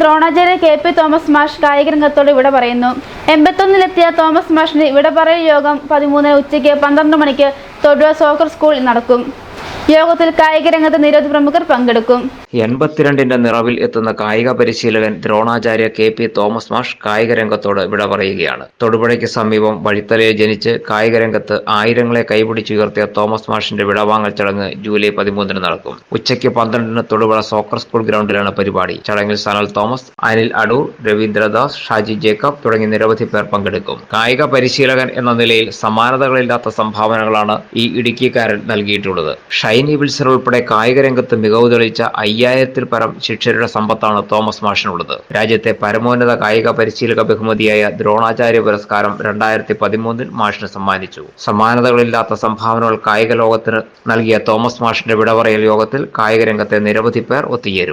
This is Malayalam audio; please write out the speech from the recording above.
ദ്രോണാചാര്യ കെ പി തോമസ് മാഷ് കായിക രംഗത്തോട് ഇവിടെ പറയുന്നു. എൺപത്തൊന്നിലെത്തിയ തോമസ് മാഷിന്റെ ഇവിടെ പറയൽ യോഗം പതിമൂന്നിന് ഉച്ചയ്ക്ക് പന്ത്രണ്ട് മണിക്ക് തൊടുവ സോക്കർ സ്കൂളിൽ നടക്കും. യോഗത്തിൽ കായിക രംഗത്ത് നിരവധി പ്രമുഖർ പങ്കെടുക്കും. എൺപത്തിരണ്ടിന്റെ നിറവിൽ എത്തുന്ന കായിക പരിശീലകൻ ദ്രോണാചാര്യ കെ പി തോമസ് മാഷ് കായിക രംഗത്തോട് വിട പറയുകയാണ്. തൊടുപുഴയ്ക്ക് സമീപം വഴിത്തലയിൽ ജനിച്ച് കായിക രംഗത്ത് ആയിരങ്ങളെ കൈപിടിച്ചുയർത്തിയ തോമസ് മാഷിന്റെ വിടവാങ്ങൽ ചടങ്ങ് ജൂലൈ പതിമൂന്നിന് നടക്കും. ഉച്ചയ്ക്ക് പന്ത്രണ്ടിന് തൊടുപുഴ സോക്കർ സ്കൂൾ ഗ്രൗണ്ടിലാണ് പരിപാടി. ചടങ്ങിൽ സനൽ തോമസ് അനിൽ അടൂർ രവീന്ദ്രദാസ് ഷാജി ജേക്കബ് തുടങ്ങി നിരവധി പേർ പങ്കെടുക്കും. കായിക പരിശീലകൻ എന്ന നിലയിൽ സമാനതകളില്ലാത്ത സംഭാവനകളാണ് ഈ ഇടുക്കിക്കാരൻ നൽകിയിട്ടുള്ളത്. ഷൈനി വിൽസർ ഉൾപ്പെടെ കായിക രംഗത്ത് മികവ് തെളിയിച്ച അയ്യായിരത്തിൽ പരം ശിക്ഷരുടെ സമ്പത്താണ് തോമസ് മാഷിനുള്ളത്. രാജ്യത്തെ പരമോന്നത കായിക പരിശീലക ബഹുമതിയായ ദ്രോണാചാര്യ പുരസ്കാരം രണ്ടായിരത്തി പതിമൂന്നിൽ മാഷിന് സമ്മാനിച്ചു. സമാനതകളില്ലാത്ത സംഭാവനകൾ കായിക ലോകത്തിന് നൽകിയ തോമസ് മാഷിന്റെ വിടപറയൽ യോഗത്തിൽ കായിക രംഗത്തെ നിരവധി പേർ ഒത്തുചേരും.